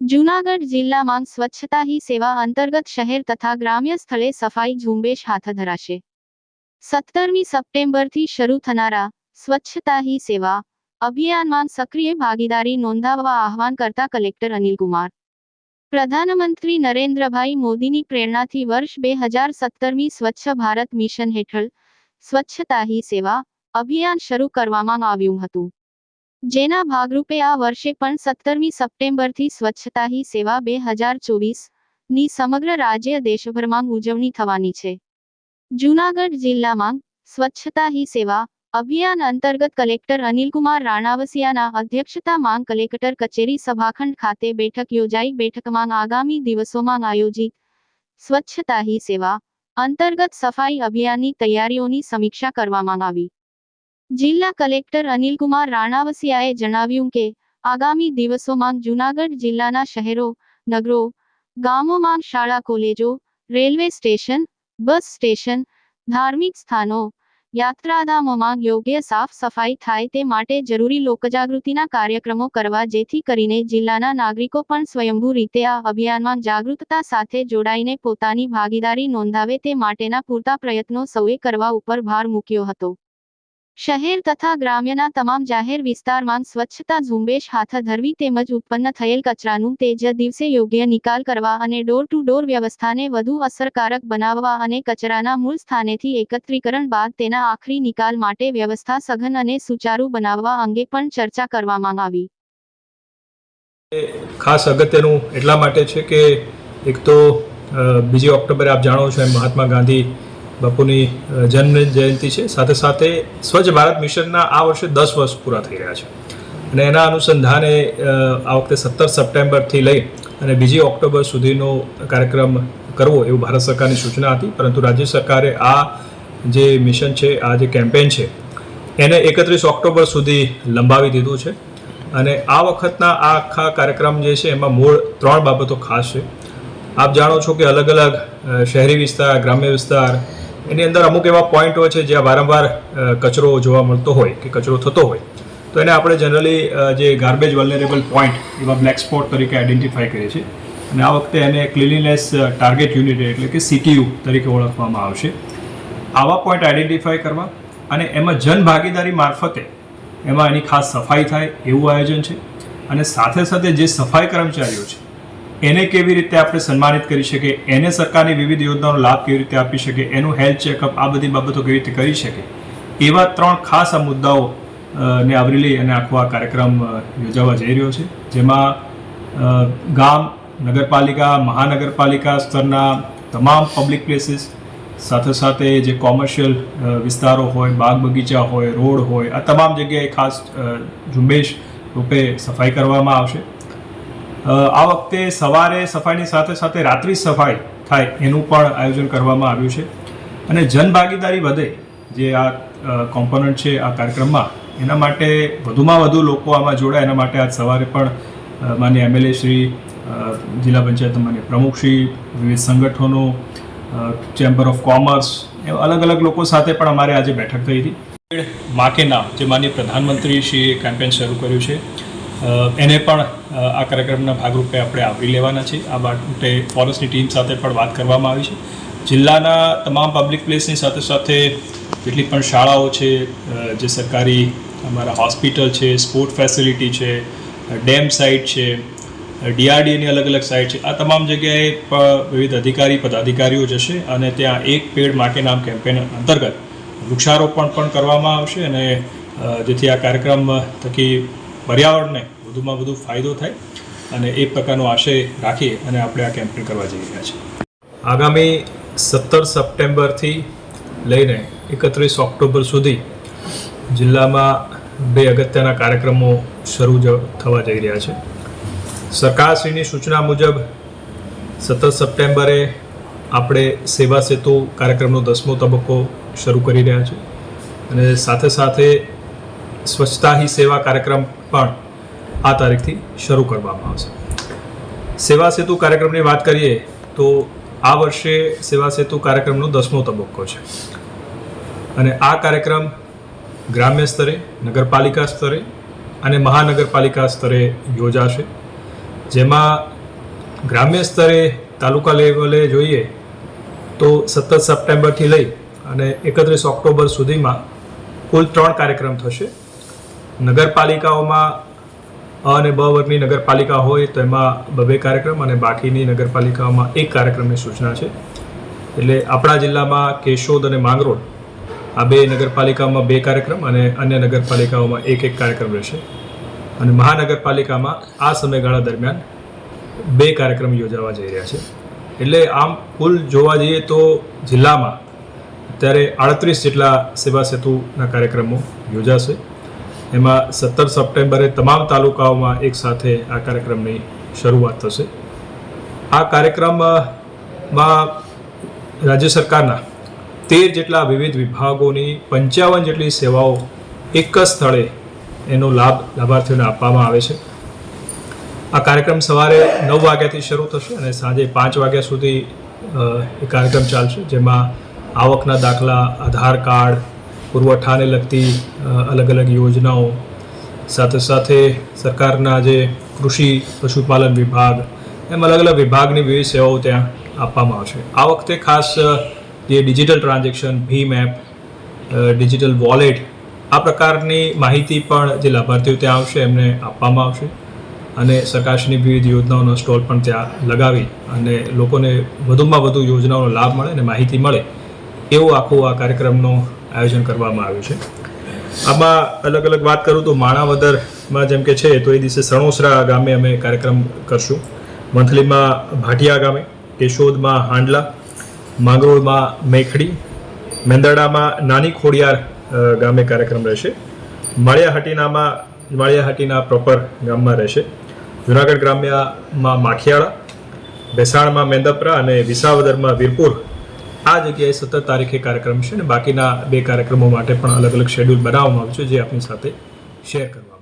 જૂનાગઢ જિલ્લામાં સ્વચ્છતા હી સેવા અંતર્ગત શહેર તથા ગ્રામ્ય સ્થળે સફાઈ ઝુંબેશ હાથ ધરાશે. સત્તરમી સપ્ટેમ્બરથી શરૂ થનારા સ્વચ્છતા હી સેવા અભિયાનમાં સક્રિય ભાગીદારી નોંધાવવા આહવાન કરતા કલેક્ટર અનિલકુમાર. પ્રધાનમંત્રી નરેન્દ્રભાઈ મોદીની પ્રેરણાથી વર્ષ બે હજાર સત્તરમી સ્વચ્છ ભારત મિશન હેઠળ સ્વચ્છતા હી સેવા અભિયાન શરૂ કરવામાં આવ્યું હતું. જેના ભાગરૂપે આ વર્ષે પણ સત્તરમી સપ્ટેમ્બરથી સ્વચ્છતા હી સેવા બે હજાર ચોવીસની સમગ્ર રાજ્ય દેશભરમાં ઉજવણી થવાની છે. જૂનાગઢ જિલ્લામાં સ્વચ્છતા હી સેવા અભિયાન અંતર્ગત કલેક્ટર અનિલકુમાર રાણાવસિયાના અધ્યક્ષતામાં કલેક્ટર કચેરી સભાખંડ ખાતે બેઠક યોજાઈ. બેઠકમાં આગામી દિવસોમાં આયોજિત સ્વચ્છતા હી સેવા અંતર્ગત સફાઈ અભિયાનની તૈયારીઓની સમીક્ષા કરવામાં આવી. જિલ્લા કલેક્ટર અનિલકુમાર રાણાવસિયાએ જણાવ્યું કે, આગામી દિવસોમાં જૂનાગઢ જિલ્લાના શહેરો, નગરો, ગામોમાં શાળા કોલેજો, રેલવે સ્ટેશન, બસ સ્ટેશન, ધાર્મિક સ્થાનો, યાત્રાધામોમાં યોગ્ય સાફ સફાઈ થાય તે માટે જરૂરી લોકજાગૃતિના કાર્યક્રમો કરવા જેથી કરીને જિલ્લાના નાગરિકો પણ સ્વયંભૂ રીતે આ અભિયાનમાં જાગૃતતા સાથે જોડાઈને પોતાની ભાગીદારી નોંધાવે તે માટેના પૂરતા પ્રયત્નો સૌએ કરવા ઉપર ભાર મૂક્યો હતો. શહેર તથા ગ્રામ્યના તમામ જાહેર વિસ્તારમાં સ્વચ્છતા ઝુંબેશ હાથ ધરવી તેમજ ઉત્પન્ન થયેલ કચરાનું તે જ દિવસે યોગ્ય નિકાલ કરવા અને ડોર ટુ ડોર વ્યવસ્થાને વધુ અસરકારક બનાવવા અને કચરાના મૂળ સ્થાનેથી એકત્રીકરણ બાદ તેના આખરી નિકાલ માટે વ્યવસ્થા સઘન અને સુચારુ બનાવવા અંગે પણ ચર્ચા કરવામાં આવી. ખાસ અગત્યનું એટલા માટે છે કે એક તો બીજી ઓક્ટોબરે આપ જાણો છો એમ મહાત્મા ગાંધી બાપુની જન્મ જયંતિ છે. સાથે સાથે સ્વચ્છ ભારત મિશનના આ વર્ષે દસ વર્ષ પૂરા થઈ રહ્યા છે. અને એના અનુસંધાને આ વખતે સત્તર સપ્ટેમ્બરથી લઈ અને બીજી ઓક્ટોબર સુધીનો કાર્યક્રમ કરવો એવું ભારત સરકારની સૂચના હતી. પરંતુ રાજ્ય સરકારે આ જે મિશન છે, આ જે કેમ્પેન છે, એને એકત્રીસ ઓક્ટોબર સુધી લંબાવી દીધું છે. અને આ વખતના આ આખા કાર્યક્રમ જે છે, એમાં મૂળ ત્રણ બાબતો ખાસ છે. આપ જાણો છો કે અલગ અલગ શહેરી વિસ્તાર, ગ્રામ્ય વિસ્તાર એની અંદર અમુક એવા પોઈન્ટો છે જ્યાં વારંવાર કચરો જોવા મળતો હોય કે કચરો થતો હોય. તો એને આપણે જનરલી જે ગાર્બેજ વલ્નરેબલ પોઈન્ટ એવા બ્લેક સ્પોટ તરીકે આઈડેન્ટિફાઈ કરીએ છીએ. અને આ વખતે એને ક્લિનલીનેસ ટાર્ગેટ યુનિટ એટલે કે સીટીયુ તરીકે ઓળખવામાં આવશે. આવા પોઈન્ટ આઈડેન્ટિફાઈ કરવા અને એમાં જન ભાગીદારી મારફતે એમાં એની ખાસ સફાઈ થાય એવું આયોજન છે. અને સાથે સાથે જે સફાઈ કર્મચારીઓ છે એને કેવી રીતે આપણે સન્માનિત કરી શકીએ? એને સરકારની વિવિધ યોજનાનો લાભ કેવી રીતે આપી શકીએ? એનું હેલ્થ ચેકઅપ આ બધી બાબતો કેવી રીતે કરી શકે એવા ત્રણ ખાસ આ મુદ્દાઓ ને આવરી લઈ અને આખો આ કાર્યક્રમ યોજાવા જઈ રહ્યો છે. જેમાં ગામ, નગરપાલિકા, મહાનગરપાલિકા સ્તરના તમામ પબ્લિક પ્લેસીસ સાથે સાથે જે કોમર્શિયલ વિસ્તારો હોય, બાગ બગીચા હોય, રોડ હોય, આ તમામ જગ્યાએ ખાસ ઝુંબેશ રૂપે સફાઈ કરવામાં આવશે. આ વખતે સવારે સફાઈની સાથે સાથે રાત્રિ સફાઈ થાય એનું પણ આયોજન કરવામાં આવ્યું છે. અને જનભાગીદારી વધે જે આ કોમ્પોનન્ટ છે આ કાર્યક્રમમાં, એના માટે વધુમાં વધુ લોકો આમાં જોડાય. એના માટે આજ સવારે પણ માન્ય એમએલએ શ્રી જિલ્લા પંચાયત માન્ય પ્રમુખશ્રી વિવિધ સંગઠનો ચેમ્બર ઓફ કોમર્સ અલગ અલગ લોકો સાથે પણ અમારે આજે બેઠક થઈ હતી. માં કે નામ, જે માનનીય પ્રધાનમંત્રી શ્રીએ કેમ્પેન શરૂ કર્યું છે. એને પણ આ કાર્યક્રમના ભાગરૂપે આપણે આવરી લેવાના છે આ માટે ફોરેસ્ટની ટીમ સાથે પણ વાત કરવામાં આવી છે. જિલ્લાના તમામ પબ્લિક પ્લેસની સાથે સાથે જેટલી પણ શાળાઓ છે જે સરકારી અમારા હોસ્પિટલ છે સ્પોર્ટ ફેસિલિટી છે, ડેમ સાઇટ છે ડીઆરડીએની અલગ અલગ સાઇટ છે, આ તમામ જગ્યાએ વિવિધ અધિકારી, પદાધિકારીઓ જશે અને ત્યાં એક પેડ માટે નામ કેમ્પેન અંતર્ગત વૃક્ષારોપણ પણ કરવામાં આવશે અને જેથી આ કાર્યક્રમ થકી પર્યાવરણને વધુમાં વધુ ફાયદો થાય અને એ પ્રકારનો આશય રાખી અને આપણે આ કેમ્પેન કરવા જઈ રહ્યા છીએ. આગામી સત્તર સપ્ટેમ્બરથી લઈને એકત્રીસ ઓક્ટોબર સુધી જિલ્લામાં બે અગત્યના કાર્યક્રમો શરૂ થવા જઈ રહ્યા છે. સરકારશ્રીની સૂચના મુજબ સત્તર સપ્ટેમ્બરે આપણે સેવા સેતુ કાર્યક્રમનો દસમો તબક્કો શરૂ કરી રહ્યા છીએ અને સાથે સાથે સ્વચ્છતા હી સેવા કાર્યક્રમ પણ આ તારીખથી શરૂ કરવામાં આવશે. સેવા સેતુ કાર્યક્રમની વાત કરીએ તો આ વર્ષે સેવા સેતુ કાર્યક્રમનો દસમો તબક્કો છે. અને આ કાર્યક્રમ ગ્રામ્ય સ્તરે, નગરપાલિકા સ્તરે અને મહાનગરપાલિકા સ્તરે યોજાશે. જેમાં ગ્રામ્ય સ્તરે તાલુકા લેવલે જોઈએ તો સત્તર સપ્ટેમ્બરથી લઈ અને એકત્રીસ ઓક્ટોબર સુધીમાં કુલ ત્રણ કાર્યક્રમ થશે. નગરપાલિકાઓમાં અને બ વર્ગની નગરપાલિકા હોય તો એમાં બબે કાર્યક્રમ અને બાકીની નગરપાલિકાઓમાં એક કાર્યક્રમની સૂચના છે. એટલે આપણા જિલ્લામાં કેશોદ અને માંગરોળ આ બે નગરપાલિકામાં બે કાર્યક્રમ અને અન્ય નગરપાલિકાઓમાં એક એક કાર્યક્રમ રહેશે. અને મહાનગરપાલિકામાં આ સમયગાળા દરમિયાન બે કાર્યક્રમ યોજાવા જઈ રહ્યા છે. એટલે આમ કુલ જોવા જઈએ તો જિલ્લામાં અત્યારે આડત્રીસ જેટલા સેવા સેતુના કાર્યક્રમો યોજાશે. એમાં સત્તર સપ્ટેમ્બરે તમામ તાલુકાઓમાં એક સાથે આ કાર્યક્રમની શરૂઆત થશે. આ કાર્યક્રમમાં રાજ્ય સરકારના તેર જેટલા વિવિધ વિભાગોની પંચાવન જેટલી સેવાઓ એક જ સ્થળે એનો લાભ લાભાર્થીઓને આપવામાં આવે છે. આ કાર્યક્રમ સવારે નવ વાગ્યાથી શરૂ થશે અને સાંજે પાંચ વાગ્યા સુધી એ કાર્યક્રમ ચાલશે, જેમાં આવકના દાખલા, આધાર કાર્ડ પુરવઠાને લગતી અલગ અલગ યોજનાઓ. સાથે સાથે સરકારના જે કૃષિ પશુપાલન વિભાગ, એમ અલગ અલગ વિભાગની વિવિધ સેવાઓ ત્યાં આપવામાં આવશે. આ વખતે ખાસ જે ડિજિટલ ટ્રાન્ઝેક્શન, ભીમ એપ ડિજિટલ વોલેટ, આ પ્રકારની માહિતી પણ જે લાભાર્થીઓ ત્યાં આવશે, એમને આપવામાં આવશે. અને સરકારશ્રીની વિવિધ યોજનાઓનો સ્ટોલ પણ ત્યાં લગાવી અને લોકોને વધુમાં વધુ યોજનાઓનો લાભ મળે અને માહિતી મળે એવું આખું આ કાર્યક્રમનું આયોજન કરવામાં આવ્યું છે. આમાં અલગ અલગ વાત કરું તો માણાવદરમાં જેમ કે છે, તો એ દિવસે સણોસરા ગામે અમે કાર્યક્રમ કરશું. મંથલીમાં ભાટિયા ગામે, કેશોદમાં હાંડલા, માંગરોળમાં મેખડી, મેંદરડામાં નાની ખોડિયાર ગામે કાર્યક્રમ રહેશે. માળિયાહાટીનામાં, માળિયાહાટીના પ્રોપર ગામમાં રહેશે. જુનાગઢ ગ્રામ્યમાં માખિયાળા બેસાણમાં મેંદપરા અને વિસાવદરમાં વીરપુર આ જગ્યાએ સત્તર તારીખે કાર્યક્રમ છે અને બાકીના બે કાર્યક્રમો માટે પણ અલગ અલગ શેડ્યુલ બનાવવામાં આવ્યું છે, જે આપની સાથે શેર કરવામાં